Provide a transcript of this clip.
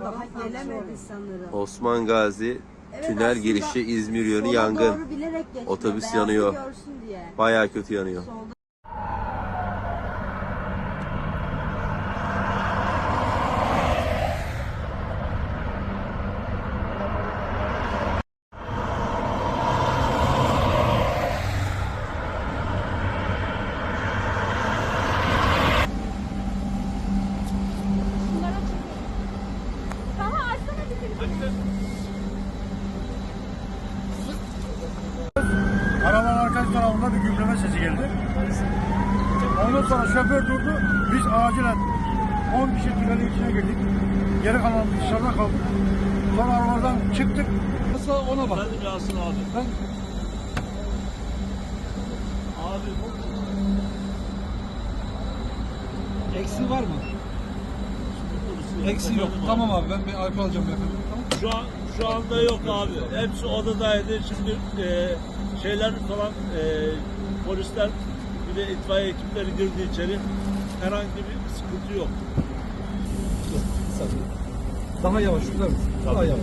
Daha gelemedi sanırım. Osman Gazi Evet, tünel girişi İzmir yönü yangın. Otobüs Beyazı yanıyor. Bayağı kötü yanıyor. Solda Arabanın arka tarafında bir gümleme sesi geldi. Ondan sonra şoför durdu. Biz acilen 10 kişi tünelin içine girdik. Geri kalan dışarıda kaldık. Sonra arabadan çıktık. Nasıl ona bak. Ben Yasin abi. Ben Abi Eksi var mı? Eksi yok. Tamam abi ben bir alkol alacağım efendim. Tamam. Şu an şu anda yok abi. Hepsi odadaydı. Şimdi e, şeyler falan e, polisler bir de itfaiye ekipleri girdi içeri. Herhangi bir sıkıntı yok. Daha yavaş şurada. Daha yavaş.